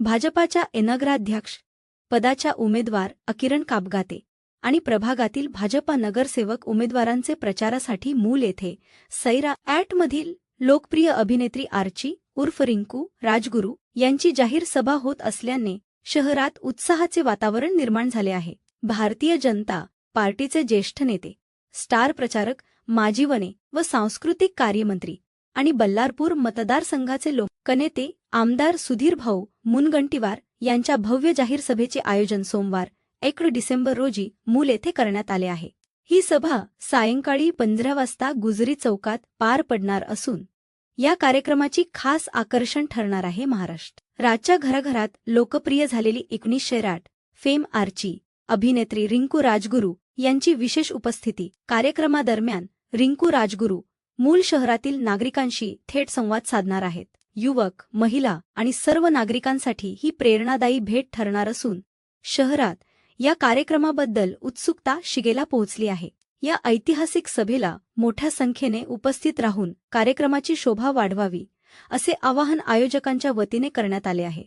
भाजपाच्या एनग्राध्यक्ष पदाच्या उमेदवार अकिरण कापगाते आणि प्रभागातील भाजपा नगरसेवक उमेदवारांचे प्रचारासाठी मूल येथे सैरा ॲटमधील लोकप्रिय अभिनेत्री आर्ची उर्फ रिंकू राजगुरू यांची जाहीर सभा होत असल्याने शहरात उत्साहाचे वातावरण निर्माण झाले आहे. भारतीय जनता पार्टीचे ज्येष्ठ नेते स्टार प्रचारक माजीवने व सांस्कृतिक कार्यमंत्री आणि बल्लारपूर मतदारसंघाचे लोकनेते आमदार सुधीर भाऊ मुनगंटीवार यांच्या भव्य जाहीर सभेचे आयोजन सोमवार एक डिसेंबर रोजी मूल येथे करण्यात आले आहे. ही सभा सायंकाळी पंधरा वाजता गुजरी चौकात पार पडणार असून या कार्यक्रमाची खास आकर्षण ठरणार आहे महाराष्ट्र. राजच्या घराघरात लोकप्रिय झालेली एकोणीसशे शेराट फेम आर्ची अभिनेत्री रिंकू राजगुरू यांची विशेष उपस्थिती. कार्यक्रमादरम्यान रिंकू राजगुरू मूल शहरातील नागरिकांशी थेट संवाद साधणार आहेत. युवक महिला आणि सर्व नागरिकांसाठी ही प्रेरणादायी भेट ठरणार असून शहरात या कार्यक्रमाबद्दल उत्सुकता शिगेला पोहोचली आहे. या ऐतिहासिक सभेला मोठ्या संख्येने उपस्थित राहून कार्यक्रमाची शोभा वाढवावी असे आवाहन आयोजकांच्या वतीने करण्यात आले आहे.